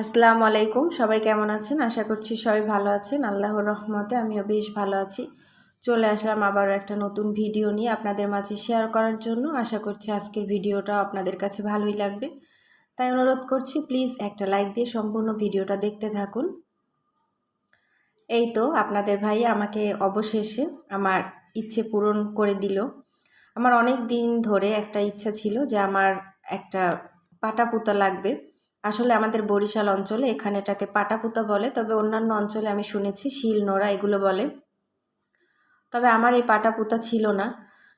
আসসালামু আলাইকুম। সবাই কেমন আছেন? আশা করছি সবাই ভালো আছেন। আল্লাহর রহমতে আমিও বেশ ভালো আছি। চলে আসলাম আবারও একটা নতুন ভিডিও নিয়ে আপনাদের মাঝে শেয়ার করার জন্য। আশা করছি আজকের ভিডিওটা আপনাদের কাছে ভালোই লাগবে। তাই অনুরোধ করছি, প্লিজ একটা লাইক দিয়ে সম্পূর্ণ ভিডিওটা দেখতে থাকুন। এই তো আপনাদের ভাই আমাকে অবশেষে আমার ইচ্ছে পূরণ করে দিল। আমার অনেক দিন ধরে একটা ইচ্ছা ছিল যে আমার একটা পাটা পুতা লাগবে। আসলে আমাদের বরিশাল অঞ্চলে এখানে এটাকে পাটাপুতা বলে, তবে অন্যান্য অঞ্চলে আমি শুনেছি শিল, নোড়া এগুলো বলে। তবে আমার এই পাটাপুতা ছিল না।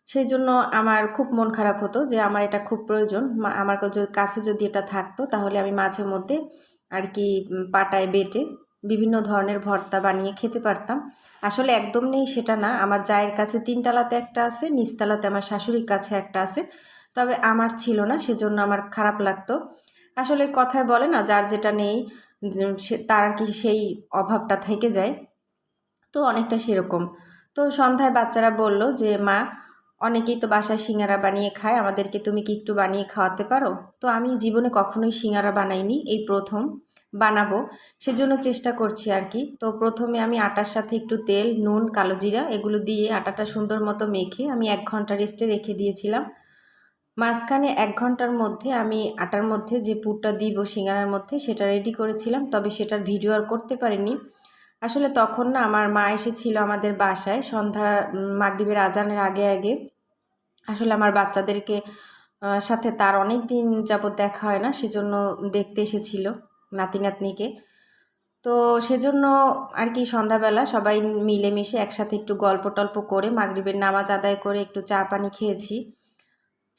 সেই জন্য আমার খুব মন খারাপ হতো যে আমার এটা খুব প্রয়োজন। আমার কাছে যদি এটা থাকতো তাহলে আমি মাঝে মধ্যে আর কি পাটায় বেটে বিভিন্ন ধরনের ভর্তা বানিয়ে খেতে পারতাম। আসলে একদম নেই সেটা না। আমার জায়ের কাছে তিনতলাতে একটা আছে, নিচতলাতে আমার শাশুড়ির কাছে একটা আছে। তবে আমার ছিল না, সেজন্য আমার খারাপ লাগতো। আসলে কথায় বলে না, যার যেটা নেই তার কি সেই অভাবটা থেকে যায়। তো অনেকটা সেরকম। তো সন্ধ্যায় বাচ্চারা বলল যে, মা, অনেকেই তো বাসায় সিঙ্গারা বানিয়ে খায়, আমাদেরকে তুমি কি একটু বানিয়ে খাওয়াতে পারো? তো আমি জীবনে কখনোই সিঙ্গারা বানাইনি, এই প্রথম বানাবো, সেজন্য চেষ্টা করছি আর কি। তো প্রথমে আমি আটার সাথে একটু তেল, নুন, কালো জিরা, এগুলো দিয়ে আটাটা সুন্দর মতো মেখে আমি এক ঘণ্টা রেস্টে রেখে দিয়েছিলাম। মাঝখানে এক ঘণ্টার মধ্যে আমি আটার মধ্যে যে পুরটা দিব সিঙ্গারার মধ্যে সেটা রেডি করেছিলাম, তবে সেটার ভিডিও আর করতে পারিনি। আসলে তখন না আমার মা এসেছিল আমাদের বাসায় সন্ধ্যা মাগরীবের আজানের আগে আগে। আসলে আমার বাচ্চাদেরকে সাথে তার অনেক দিন যাবৎ দেখা হয় না, সেজন্য দেখতে এসেছিল নাতি নাতনিকে। তো সেজন্য আর কি সন্ধ্যাবেলা সবাই মিলেমিশে একসাথে একটু গল্প টল্প করে মাগরীবের নামাজ আদায় করে একটু চা পানি খেয়েছি।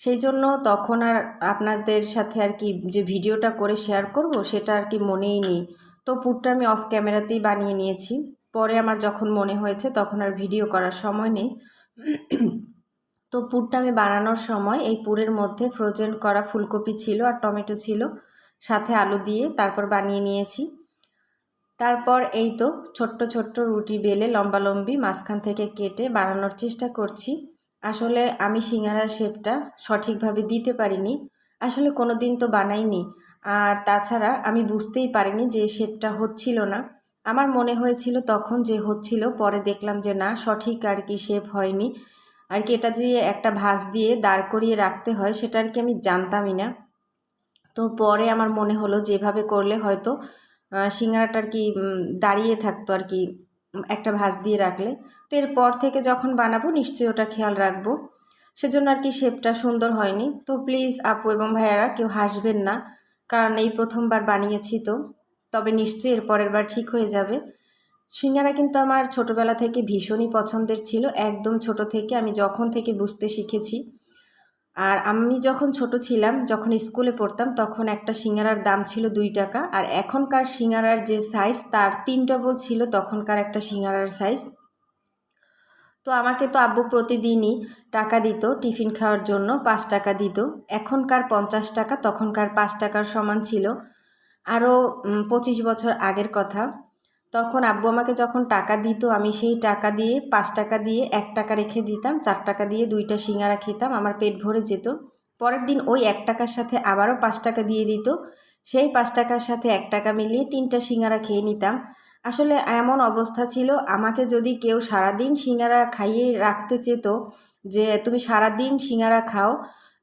সেই জন্য তখন আর আপনাদের সাথে আর কি যে ভিডিওটা করে শেয়ার করব, সেটা আর কি মনেই নেই। তো পুরটা আমি অফ ক্যামেরাতেই বানিয়ে নিয়েছি। পরে আমার যখন মনে হয়েছে তখন আর ভিডিও করার সময় নেই। তো পুরটা আমি বানানোর সময় এই পুরের মধ্যে ফ্রোজেন করা ফুলকপি ছিল আর টমেটো ছিল, সাথে আলু দিয়ে তারপর বানিয়ে নিয়েছি। তারপর এই তো ছোট্ট ছোট্ট রুটি বেলে লম্বালম্বি মাঝখান থেকে কেটে বানানোর চেষ্টা করছি। আসলে আমি সিঙ্গারার শেপটা সঠিকভাবে দিতে পারিনি। আসলে কোনো দিন তো বানাইনি। আর তাছাড়া আমি বুঝতেই পারিনি যে শেপটা হচ্ছিল না। আমার মনে হয়েছিল তখন যে হচ্ছিল, পরে দেখলাম যে না, সঠিক আর কি শেপ হয়নি। আর কি এটা যে একটা ভাঁজ দিয়ে দাঁড় করিয়ে রাখতে হয়, সেটা আর কি আমি জানতামই না। তো পরে আমার মনে হলো যেভাবে করলে হয়তো সিঙ্গারাটা আর কি দাঁড়িয়ে থাকতো আর কি। একটা ভাঁজ দিয়ে রাখলে। তো এরপর থেকে যখন বানাবো, নিশ্চয়ই ওটা খেয়াল রাখব। সেজন্য আর কি শেপটা সুন্দর হয়নি। তো প্লিজ আপু এবং ভাইয়ারা কেউ হাসবেন না, কারণ এই প্রথমবার বানিয়েছি তো। তবে নিশ্চয়ই এর পরের বার ঠিক হয়ে যাবে। সিঙ্গারা কিন্তু আমার ছোটবেলা থেকে ভীষণই পছন্দের ছিল। একদম ছোট থেকে আমি যখন থেকে বুঝতে শিখেছি আর আমি যখন ছোট ছিলাম, যখন স্কুলে পড়তাম, তখন একটা সিঙ্গারার দাম ছিল দুই টাকা। আর এখনকার সিঙ্গারার যে সাইজ তার তিন ডবল ছিল তখনকার একটা সিঙ্গারার সাইজ তো আমাকে তো আব্বু প্রতিদিনই টাকা দিত, টিফিন খাওয়ার জন্য পাঁচ টাকা দিত। এখনকার পঞ্চাশ টাকা, তখনকার পাঁচ টাকার সমান ছিল। আরও পঁচিশ বছর আগের কথা। তখন আব্বু আমাকে যখন টাকা দিত, আমি সেই টাকা দিয়ে পাঁচ টাকা দিয়ে এক টাকা রেখে দিতাম, চার টাকা দিয়ে দুইটা সিঙ্গারা খেতাম, আমার পেট ভরে যেত। পরের দিন ওই এক টাকার সাথে আবারও পাঁচ টাকা দিয়ে দিত। সেই পাঁচ টাকার সাথে এক টাকা মিলিয়ে তিনটা সিঙ্গারা খেয়ে নিতাম। আসলে এমন অবস্থা ছিল, আমাকে যদি কেউ সারাদিন সিঙ্গারা খাইয়ে রাখতে চেত যে, তুমি সারাদিন সিঙ্গারা খাও,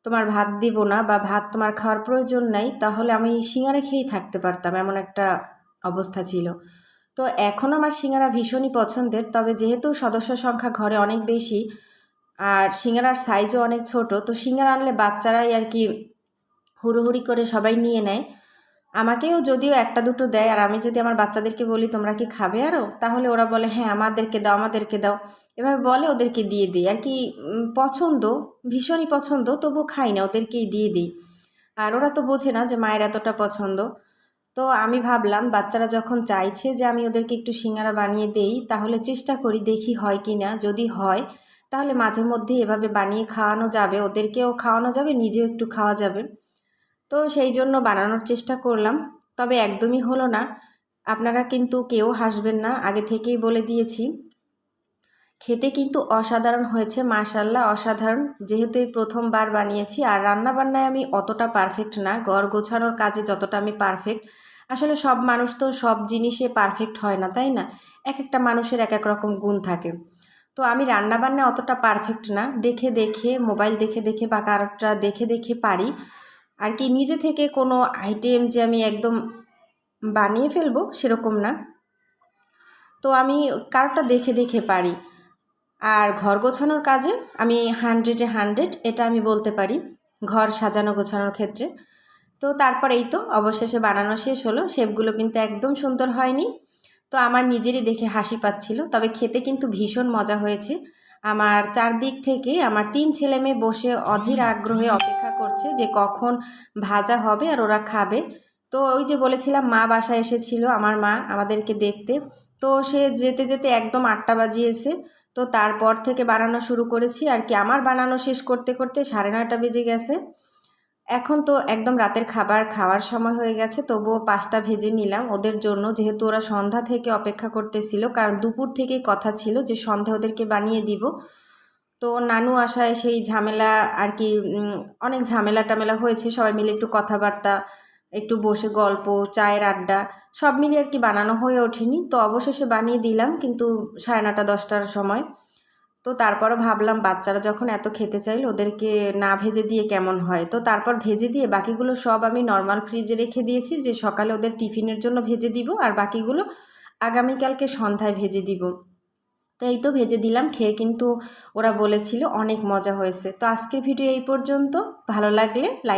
তোমার ভাত দিব না বা ভাত তোমার খাওয়ার প্রয়োজন নাই, তাহলে আমি সিঙ্গারা খেয়েই থাকতে পারতাম। এমন একটা অবস্থা ছিল। তো এখন আমার সিঙ্গারা ভীষণই পছন্দের, তবে যেহেতু সদস্য সংখ্যা ঘরে অনেক বেশি আর সিঙ্গারার সাইজও অনেক ছোট, তো সিঙ্গারা আনলে বাচ্চারাই আর কি হুড়োহুড়ি করে সবাই নিয়ে নেয়। আমাকেও যদিও একটা দুটো দেয় আর আমি যদি আমার বাচ্চাদেরকে বলি, তোমরা কি খাবে আরও তাহলে ওরা বলে হ্যাঁ আমাদেরকে দাও আমাদেরকে দাও। এভাবে বলে ওদেরকে দিয়ে দিই। আর কি পছন্দ, ভীষণই পছন্দ তবু খাই না, ওদেরকেই দিয়ে দিই। আর ওরা তো বোঝে না যে মায়ের এতটা পছন্দ। তো আমি ভাবলাম বাচ্চারা যখন চাইছে যে আমি ওদেরকে একটু সিঙ্গারা বানিয়ে দেই, তাহলে চেষ্টা করি দেখি হয় কি না যদি হয়, তাহলে মাঝে মধ্যে এভাবে বানিয়ে খাওয়ানো যাবে। ওদেরকেও খাওয়ানো যাবে, নিজেও একটু খাওয়া যাবে। তো সেই জন্য বানানোর চেষ্টা করলাম। তবে একদমই হলো না। আপনারা কিন্তু কেউ হাসবেন না। আগে থেকেই বলে দিয়েছি। খেতে কিন্তু অসাধারণ হয়েছে মাশাল্লাহ অসাধারণ। যেহেতু এই প্রথমবার বানিয়েছি, আর রান্না বান্নায় আমি অতটা পারফেক্ট না। গড় গোছানোর কাজে যতটা আমি পারফেক্ট আসলে সব মানুষ তো সব জিনিসে পারফেক্ট হয় না, তাই না? এক একটা মানুষের এক এক রকম গুণ থাকে। তো আমি রান্নাবান্না অতটা পারফেক্ট না। দেখে দেখে মোবাইল দেখে দেখে বা কারোরটা দেখে দেখে পারি। আর কি নিজে থেকে কোনো আইটেম যে আমি একদম বানিয়ে ফেলব সেরকম না। তো আমি কারোরটা দেখে দেখে পারি। আর ঘর গোছানোর কাজে আমি হান্ড্রেডে হান্ড্রেড, এটা আমি বলতে পারি, ঘর সাজানো গোছানোর ক্ষেত্রে। তো তারপর এই তো অবশেষে বানানো শেষ হলো, শেপগুলো কিন্তু একদম সুন্দর হয়নি। তো আমার নিজেরই দেখে হাসি পাচ্ছিল, তবে খেতে কিন্তু ভীষণ মজা হয়েছে। আমার চারদিক থেকে আমার তিন ছেলে মেয়ে বসে অধীর আগ্রহে অপেক্ষা করছে যে কখন ভাজা হবে আর ওরা খাবে। তো ওই যে বলেছিলাম, মা বাসায় এসেছিল, আমার মা আমাদেরকে দেখতে। তো সে যেতে যেতে একদম আটটা বাজিয়েছে। তো তারপর থেকে বানানো শুরু করেছি আর কি। আমার বানানো শেষ করতে করতে সাড়ে নয়টা বেজে গেছে। এখন তো একদম রাতের খাবার খাওয়ার সময় হয়ে গেছে, তবুও পাঁচটা ভেজে নিলাম। ওদের জন্য যেহেতু ওরা সন্ধ্যা থেকে অপেক্ষা করতেছিল, কারণ দুপুর থেকেই কথা ছিল যে সন্ধ্যা ওদেরকে বানিয়ে দিব। তো নানু আসায় সেই ঝামেলা আর কি অনেক ঝামেলা টামেলা হয়েছে, সবাই মিলে একটু কথাবার্তা একটু বসে গল্প, চায়ের আড্ডা, সব মিলিয়ে আর কি বানানো হয়ে ওঠেনি। তো অবশেষে বানিয়ে দিলাম কিন্তু সাড়ে নটা, দশটার সময়। তো তারপরও ভাবলাম বাচ্চারা যখন এত খেতে চাইল ওদেরকে না ভেজে দিয়ে কেমন হয়? তো তারপর ভেজে দিয়ে বাকিগুলো সব আমি নর্মাল ফ্রিজে রেখে দিয়েছি যে সকালে ওদের টিফিনের জন্য ভেজে দিব আর বাকিগুলো আগামীকালকে সন্ধ্যায় ভেজে দিব। তো এই তো ভেজে দিলাম, খেয়ে কিন্তু ওরা বলেছিল অনেক মজা হয়েছে। তো আজকের ভিডিও এই পর্যন্ত। ভালো লাগলে লাইক